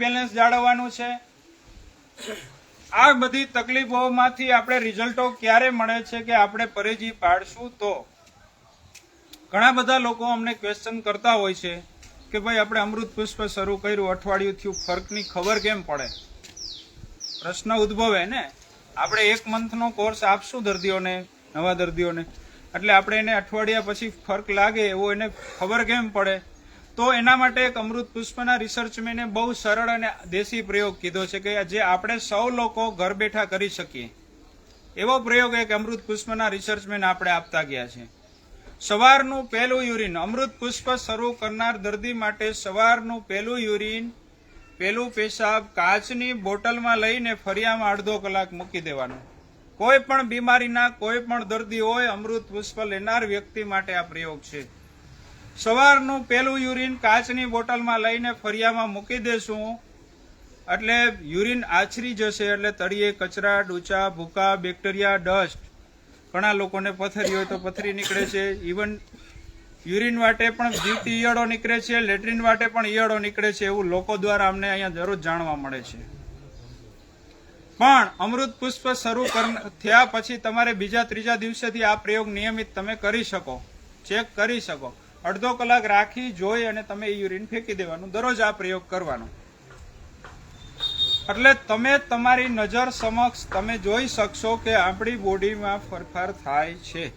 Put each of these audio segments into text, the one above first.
Balance જાળવવાનું છે. આ બધી તકલીફોમાંથી આપણે રિઝલ્ટો ક્યારે મળે છે કે આપણે પરેજી પાડશું તો? ઘણા બધા લોકો અમને ક્વેશ્ચન કરતા હોય છે કે ભાઈ આપણે અમૃત પુષ્પ શરૂ કર્યું, અઠવાડિયું થયું, ફર્કની ખબર કેમ પડે? પ્રશ્ન ઉદ્ભવે ને? આપણે એક મંથનો કોર્સ આપશું દર્દીઓને, નવા દર્દીઓને. એટલે આપણે એને અઠવાડિયા પછી ફર્ક લાગે એવો એને ખબર કેમ પડે? તો એના માટે એક અમૃત પુષ્પના રિસર્ચમેને બહુ સરળ અને દેશી પ્રયોગ કીધો છે કે જે આપણે સૌ લોકો ઘર બેઠા કરી શકીએ. એવો પ્રયોગ એક અમૃત પુષ્પના રિસર્ચમેન આપણે આપતા ગયા છે. સવારનું પહેલું યુરિન, અમૃત પુષ્પ શરૂ કરનાર દર્દી માટે સવારનું પહેલું યુરિન પેલું પેશાબ કાચની બોટલમાં લઈને ફરિયામાં અડધો કલાક મૂકી દેવાનું. કોઈ પણ બીમારીના કોઈ પણ દર્દી હોય, અમૃત પુષ્પ લેનાર વ્યક્તિ માટે આ પ્રયોગ છે. સવારનું પહેલું યુરિન કાચની બોટલમાં લઈને ફરિયામાં મૂકી દેશું. એટલે યુરિન આછરી જશે એટલે તળિયે કચરા, ડૂચા, ભૂકા, બેક્ટેરિયા, ડસ્ટ ઘણા લોકોને પથરી હોય તો પથરી નીકળે છે. ઇવન યુરિન વાટે પણ જીવતી ઈયળો નીકળે છે, લેટ્રિન વાટે પણ ઈયળો નીકળે છે એવું લોકો દ્વારા અમને અહીંયા દરરોજ જાણવા મળે છે. પણ અમૃત પુષ્પ શરૂ થયા પછી તમારે બીજા ત્રીજા દિવસેથી આ પ્રયોગ નિયમિત તમે કરી શકો. ચેક કરી શકો. અડધો કલાક રાખી, જોઈ અને તમે યુરિન ફેંકી દેવાનું. દરરોજ આ પ્રયોગ કરવાનો. એટલે તમે તમારી નજર સમક્ષ તમે જોઈ શકશો કે આપણી બોડીમાં ફરફાર થાય છે.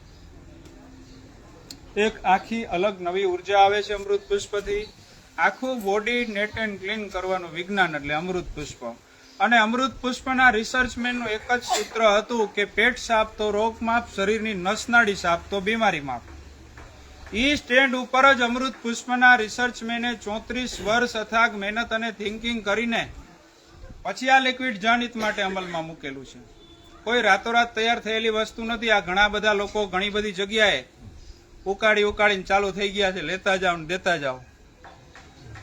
એક આખી અલગ નવી ઊર્જા આવે છે અમૃત પુષ્પથી. આખું બોડી નેટ એન્ડ ક્લીન કરવાનું વિજ્ઞાન એટલે અમૃત પુષ્પ. અને અમૃત પુષ્પના રિસર્ચમેનનું એક જ સૂત્ર હતું કે, પેટ સાફ તો રોગ માપ શરીરની નસનાળી સાફ તો બીમારી માપ ઈ સ્ટેન્ડ ઉપર જ અમૃત પુષ્પના રિસર્ચમેને ચોત્રીસ વર્ષ અથાગ મહેનત અને થિંકિંગ કરીને પછી આ લિક્વિડ જનહિત માટે અમલમાં મૂકેલું છે. કોઈ રાતોરાત તૈયાર થયેલી વસ્તુ નથી. આ ઘણા બધા લોકો ઘણી બધી જગ્યાએ ઉકાળી ઉકાળીને ચાલુ થઈ ગયા છે. લેતા જાઓ ને દેતા જાઓ.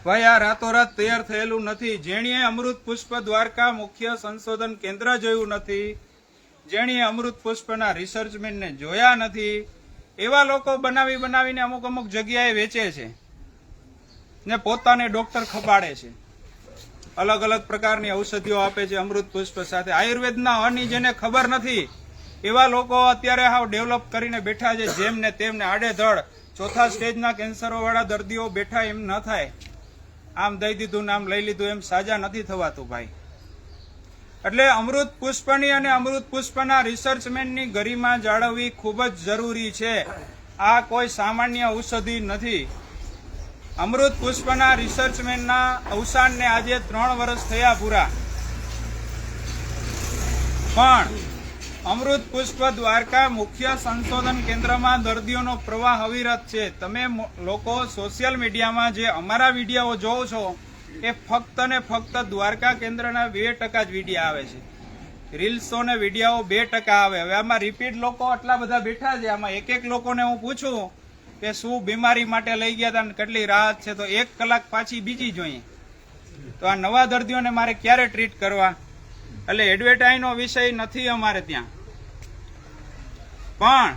ભાઈ, આ રાતોરાત તૈયાર થયેલું નથી. જેણીએ અમૃત પુષ્પ દ્વારકા મુખ્ય સંશોધન કેન્દ્ર જોયું નથી, જેણીએ અમૃત પુષ્પના રિસર્ચમેનને જોયા નથી એવા લોકો બનાવી બનાવીને અમુક અમુક જગ્યાએ વેચે છે ને પોતાને ડોક્ટર ખપાડે છે. અલગ અલગ પ્રકારની ઔષધિઓ આપે છે, અમૃત પુષ્પ સાથે. આયુર્વેદના અની જેને ખબર નથી, એવા લોકો અત્યારે હાવ ડેવલપ કરીને બેઠા છે, જેમને તેમને આડેધડ ચોથા સ્ટેજના કેન્સરોવાળા દર્દીઓ બેઠા એમ ન થાય. આમ દઈ દીધું નામ લઈ લીધું એમ સાજા નથી થવાતું, ભાઈ. એટલે અમૃત પુષ્પની અને અમૃત પુષ્પના રિસર્ચમેનની ગરિમા જાળવવી ખૂબ જ જરૂરી છે. આ કોઈ સામાન્ય ઔષધિ નથી. અમૃત પુષ્પના રિસર્ચમેનના અવસાનને આજે ત્રણ વર્ષ થયા પૂરા. પણ અમૃત પુષ્પ દ્વારકા મુખ્ય સંશોધન કેન્દ્રમાં દર્દીઓનો પ્રવાહ અવિરત છે. તમે લોકો સોશિયલ મીડિયામાં જે અમારા વીડિયો જોવો છો એ ફક્ત ને ફક્ત દ્વારકા કેન્દ્રના બે ટકા જ વિડીયા આવે છે. રીલ્સો ને વિડીયાઓ બે ટકા આવે. હવે આમાં રિપીટ લોકો આટલા બધા બેઠા છે. આમાં એક એક લોકોને હું પૂછું કે શું બીમારી માટે લઈ ગયા હતા કેટલી રાહત છે, તો એક કલાક પાછી બીજી જોઈએ. તો આ નવા દર્દીઓને મારે ક્યારે ટ્રીટ કરવા? એટલે એડવર્ટાઈઝનો વિષય નથી અમારે ત્યાં. પણ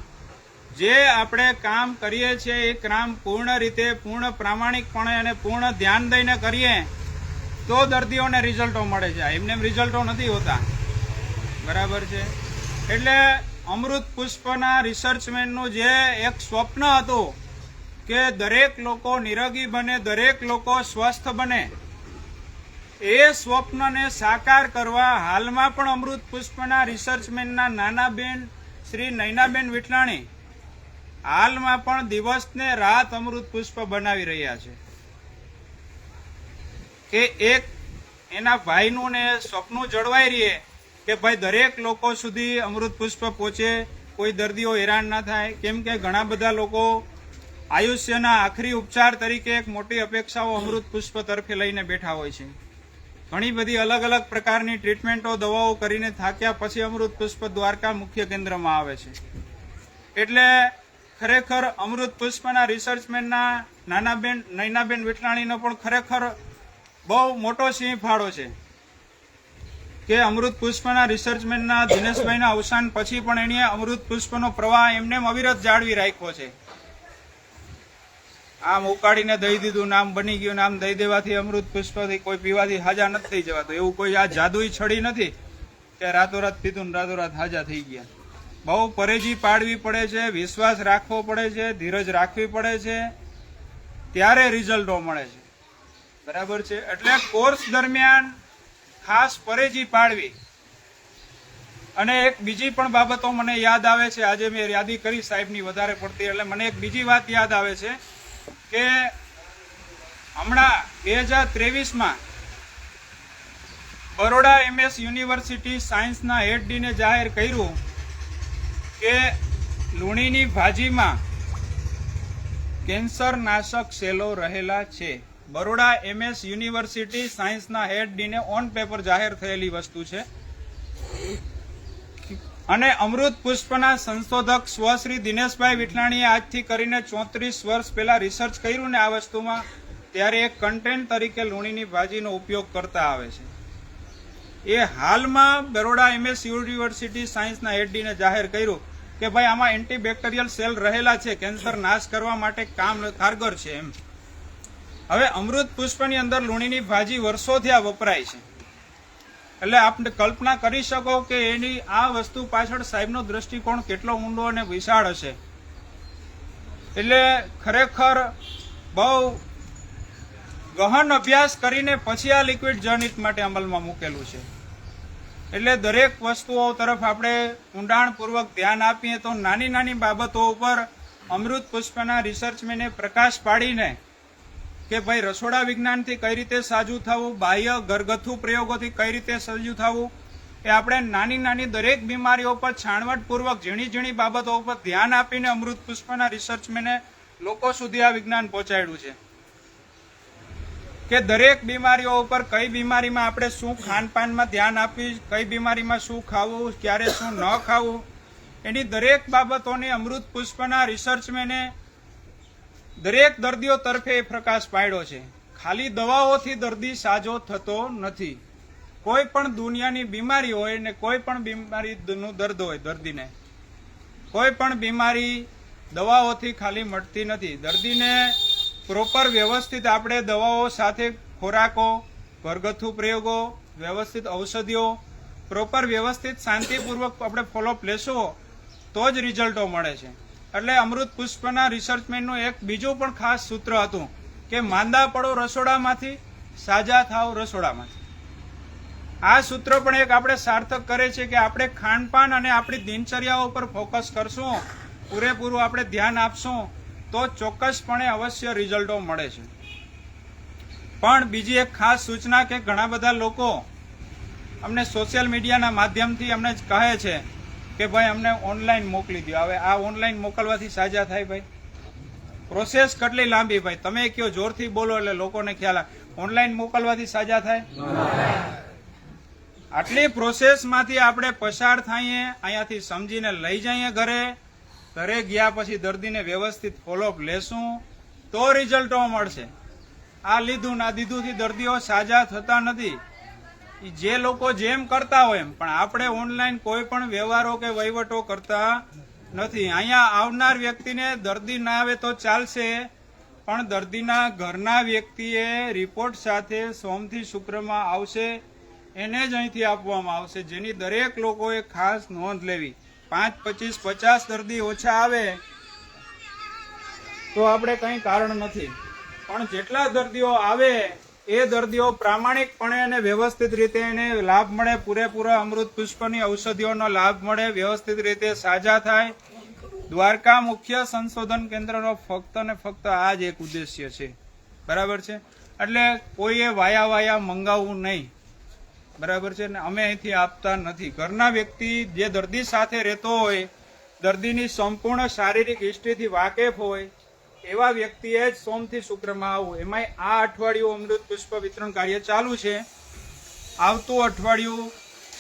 જે આપણે કામ કરીએ છીએ, એ કામ પૂર્ણ રીતે, પૂર્ણ પ્રામાણિકપણે અને પૂર્ણ ધ્યાન દઈને કરીએ, તો દર્દીઓને રિઝલ્ટો મળે છે. એમને રિઝલ્ટો નથી હોતા. બરાબર છે? એટલે અમૃત પુષ્પના રિસર્ચમેનનું જે એક સ્વપ્ન હતું કે દરેક લોકો નિરોગી બને, દરેક લોકો સ્વસ્થ બને, એ સ્વપ્નને સાકાર કરવા હાલમાં પણ અમૃત પુષ્પના રિસર્ચમેનના નાના બેન શ્રી નૈનાબેન વિઠલાણી હાલમાં પણ દિવસ ને રાત અમૃત પુષ્પ બનાવી રહ્યા છે. કે એક એના ભાઈનું ને સ્વપ્નું જળવાઈ રહીએ કે ભાઈ દરેક લોકો સુધી અમૃત પુષ્પ પહોંચે, કોઈ દર્દીઓ હેરાન ના થાય. કેમ કે ઘણા બધા લોકો આયુષ્યના આખરી ઉપચાર તરીકે એક મોટી અપેક્ષાઓ અમૃત પુષ્પ તરફે લઈને બેઠા હોય છે. ઘણી બધી અલગ અલગ પ્રકારની ટ્રીટમેન્ટો, દવાઓ કરીને થાક્યા પછી અમૃત પુષ્પ દ્વારકા મુખ્ય કેન્દ્રમાં આવે છે. એટલે ખરેખર અમૃત પુષ્પના રિસર્ચમેનના નાનાબેન, નૈનાબેન વિઠલાણીનો પણ ખરેખર બહુ મોટો સિંહ ફાળો છે. કે અમૃત પુષ્પના રિસર્ચમેનના દિનેશભાઈના અવસાન પછી પણ એણે અમૃત પુષ્પનો પ્રવાહ એમને એમ અવિરત જાળવી રાખ્યો છે. આમ ઉકાળીને દઈ દીધું, નામ બની ગયું, નામ દઈ દેવાથી અમૃત પુષ્પથી કોઈ પીવાથી હાજા નથી થઈ જવાતું. એવું કોઈ આ જાદુઈ છડી નથી? કે રાતોરાત પીધું ને રાતોરાત હાજા થઈ ગયા. બહુ પરેજી પાડવી પડે છે, વિશ્વાસ રાખવો પડે છે, ધીરજ રાખવી પડે છે, ત્યારે રિઝલ્ટો મળે છે. બરાબર છે? એટલે કોર્સ દરમિયાન ખાસ પરેજી પાડવી. અને એક બીજી પણ બાબતો મને યાદ આવે છે, આજે મેં યાદી કરી સાહેબની વધારે પડતી, એટલે મને એક બીજી વાત યાદ આવે છે કે હમણાં બે હજાર ત્રેવીસમાં બરોડા એમએસ યુનિવર્સિટી સાયન્સના હેડ ડીને જાહેર કર્યું કે લુણીની ભાજીમાં કેન્સર નાશક સેલો રહેલા છે. બરોડા એમએસ યુનિવર્સિટી સાયન્સના હેડ ડીને ઓન પેપર જાહેર થયેલી વસ્તુ છે. અને અમૃત પુષ્પના સંશોધક સ્વશ્રી દિનેશભાઈ વિઠલાણીએ આજથી કરીને ચોત્રીસ વર્ષ પહેલા રિસર્ચ કર્યું ને આ વસ્તુમાં, ત્યારે એક કન્ટેન્ટ તરીકે લુણીની ભાજીનો ઉપયોગ કરતા આવે છે. એ હાલમાં બરોડા એમએસ યુનિવર્સિટી સાયન્સના હેડીને જાહેર કર્યું. કે ભાઈ આમાં એન્ટીબેક્ટેરિયલ સેલ રહેલા છે, કેન્સર નાશ કરવા માટે કામ કારગર છે એમ. હવે અમૃત પુષ્પની અંદર લૂણીની ભાજી વર્ષોથી આ વપરાય છે. એટલે આપણે કલ્પના કરી શકો કે એની આ વસ્તુ પાછળ સાહેબનો દ્રષ્ટિકોણ કેટલો ઊંડો અને વિશાળ હશે. એટલે ખરેખર બહુ ગહન અભ્યાસ કરીને પછી આ લિક્વિડ જર્નિટ માટે અમલમાં મૂકેલું છે. એટલે દરેક વસ્તુઓ તરફ આપણે ઊંડાણપૂર્વક ધ્યાન આપીએ તો નાની નાની બાબતો ઉપર અમૃત પુષ્પના રિસર્ચમેને પ્રકાશ પાડીને કે ભાઈ રસોડા વિજ્ઞાનથી કઈ રીતે સાજું થવું, બાહ્ય ઘરગથ્થુ પ્રયોગોથી કઈ રીતે સજ્જુ થવું, એ આપણે નાની નાની દરેક બીમારીઓ પર છાણવટપૂર્વક ઝીણી ઝીણી બાબતો ઉપર ધ્યાન આપીને અમૃત પુષ્પના રિસર્ચમેને લોકો સુધી આ વિજ્ઞાન પહોંચાડ્યું છે. કે દરેક બીમારીઓ ઉપર કઈ બીમારીમાં આપણે શું ખાનપાનમાં ધ્યાન આપવી, કઈ બીમારીમાં શું ખાવું, ક્યારે શું ન ખાવું, એની દરેક બાબતોને અમૃત પુષ્પના રિસર્ચમેને દરેક દર્દીઓ તરફે એ પ્રકાશ પાડ્યો છે. ખાલી દવાઓથી દર્દી સાજો થતો નથી. કોઈ પણ દુનિયાની બીમારી હોય ને કોઈ પણ બીમારીનું દર્દ હોય દર્દીને, કોઈ પણ બીમારી દવાઓથી ખાલી મટતી નથી. દર્દીને પ્રોપર વ્યવસ્થિત આપણે દવાઓ સાથે ખોરાકો, ઘરગથ્થુ પ્રયોગો, વ્યવસ્થિત ઔષધિઓ, પ્રોપર વ્યવસ્થિત શાંતિપૂર્વક આપણે ફોલોઅપ લેશો, તો જ રિઝલ્ટો મળે છે. એટલે અમૃત પુષ્પના રિસર્ચમેનનું એક બીજું પણ ખાસ સૂત્ર હતું કે માંદા પડો રસોડામાંથી, સાજા થાવ રસોડામાંથી. આ સૂત્ર પણ એક આપણે સાર્થક કરે છે કે આપણે ખાનપાન અને આપણી દિનચર્યાઓ પર ફોકસ કરશું, પૂરેપૂરું આપણે ધ્યાન આપશું તો ચોક્કસપણે અવશ્ય રિઝલ્ટો મળે છે. પણ બીજી એક ખાસ સૂચના કે ઘણા બધા લોકો અમને સોશિયલ મીડિયાના માધ્યમથી અમને કહે છે કે ભાઈ અમને ઓનલાઈન મોકલી દો હવે આ ઓનલાઈન મોકલવાથી સાજા થાય ભાઈ? પ્રોસેસ કેટલી લાંબી ભાઈ? તમે કયો જોરથી બોલો એટલે લોકોને ખ્યાલ ઓનલાઈન મોકલવાથી સાજા થાય? આટલી પ્રોસેસમાંથી આપણે પસાર થઈએ, અહીંયાથી સમજીને લઈ જઈએ ઘરે. ઘરે ગયા પછી દર્દીને વ્યવસ્થિત ફોલોઅપ લેશું, તો રિઝલ્ટો મળશે. આ લીધું ના દીધુંથી દર્દીઓ સાજા થતા નથી. જે લોકો જેમ કરતા હોય એમ, પણ આપણે ઓનલાઈન કોઈ પણ વ્યવહારો કે વહીવટો કરતા નથી. અહીંયા આવનાર વ્યક્તિને દર્દી ના આવે તો ચાલશે, પણ દર્દીના ઘરના વ્યક્તિએ રિપોર્ટ સાથે સોમથી શુક્રમાં આવશે, એને જ અહીંથી આપવામાં આવશે, જેની દરેક લોકોએ ખાસ નોંધ લેવી. પાંચ, પચીસ, પચાસ દર્દી ઓછા આવે, તો આપણે કંઈ કારણ નથી. પણ જેટલા દર્દીઓ આવે, એ દર્દીઓ પ્રામાણિકપણે અને વ્યવસ્થિત રીતે એને લાભ મળે, પૂરેપૂરા અમૃત પુષ્પની ઔષધિઓનો લાભ મળે, વ્યવસ્થિત રીતે સાજા થાય. દ્વારકા મુખ્ય સંશોધન કેન્દ્રનો ફક્ત ને ફક્ત આ જ એક ઉદ્દેશ્ય છે. બરાબર છે? એટલે કોઈએ વાયા વાયા મંગાવવું નહીં. બરાબર છે? ને અમે અહીંથી આપતા નથી. ઘરના વ્યક્તિ જે દર્દી સાથે રહેતો હોય, દર્દીની સંપૂર્ણ શારીરિક હિસ્ટ્રીથી વાકેફ હોય, એવા વ્યક્તિએ જ સોમથી શુક્રમાં આવવું. એમાંય આ અઠવાડિયું અમૃત પુષ્પ વિતરણ કાર્ય ચાલુ છે. આવતું અઠવાડિયું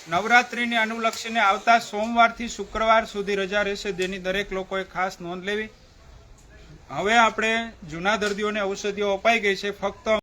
નવરાત્રિને અનુલક્ષીને આવતા સોમવારથી શુક્રવાર સુધી રજા રહેશે. જેની દરેક લોકોએ ખાસ નોંધ લેવી. હવે આપણે જૂના દર્દીઓને ઔષધિઓ અપાઈ ગઈ છે. ફક્ત